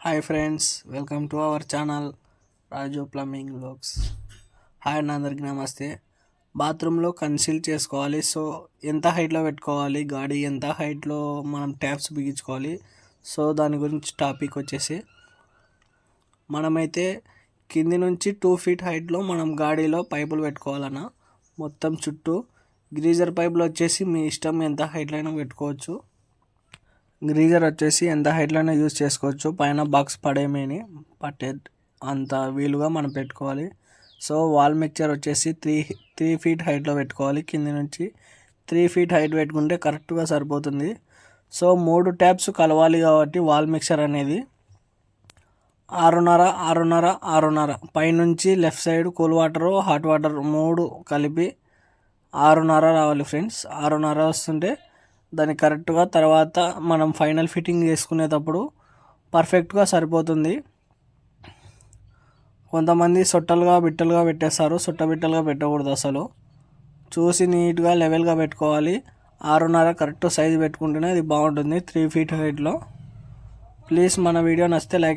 Hi friends welcome to our channel Raju plumbing blogs hi అండి అందరికి నమస్తే. బాత్రూంలో కన్సీల్ చేసుకోవాలి. సో ఎంత హైట్లో పెట్టుకోవాలి? గాడి ఎంత హైట్లో మనం ట్యాప్స్ బిగించుకోవాలి? సో దాని గురించి టాపిక్ వచ్చేసి మనమైతే కింది నుంచి టూ ఫీట్ హైట్లో మనం గాడిలో పైపులు పెట్టుకోవాలన్న మొత్తం చుట్టూ గ్రీజర్ పైపులు వచ్చేసి మీ ఇష్టం ఎంత హైట్లో అయినా పెట్టుకోవచ్చు. గ్రీజర్ వచ్చేసి ఎంత హైట్లో అయినా యూజ్ చేసుకోవచ్చు. పైన బాక్స్ పడేమేని పట్టే అంత వీలుగా మనం పెట్టుకోవాలి. సో వాల్ మిక్చర్ వచ్చేసి త్రీ త్రీ ఫీట్ హైట్లో పెట్టుకోవాలి. కింద నుంచి త్రీ ఫీట్ హైట్ పెట్టుకుంటే కరెక్ట్గా సరిపోతుంది. సో మూడు ట్యాప్స్ కలవాలి కాబట్టి వాల్ మిక్చర్ అనేది ఆరున్నర ఆరున్నర ఆరున్నర. పైనుంచి left side cool water hot water మూడు కలిపి ఆరున్నర రావాలి ఫ్రెండ్స్ ఆరున్నర వస్తుంటే దాన్ని కరెక్ట్గా తర్వాత మనం ఫైనల్ ఫిట్టింగ్ చేసుకునేటప్పుడు పర్ఫెక్ట్గా సరిపోతుంది. కొంతమంది సొట్టలుగా బిట్టలుగా పెట్టేస్తారు. సొట్ట బిట్టలుగా పెట్టకూడదు అసలు. చూసి నీట్గా లెవెల్గా పెట్టుకోవాలి. ఆరున్నర కరెక్ట్ సైజు పెట్టుకుంటేనే అది బాగుంటుంది త్రీ ఫీట్ హైట్లో. ప్లీజ్ మన వీడియో నచ్చితే లైక్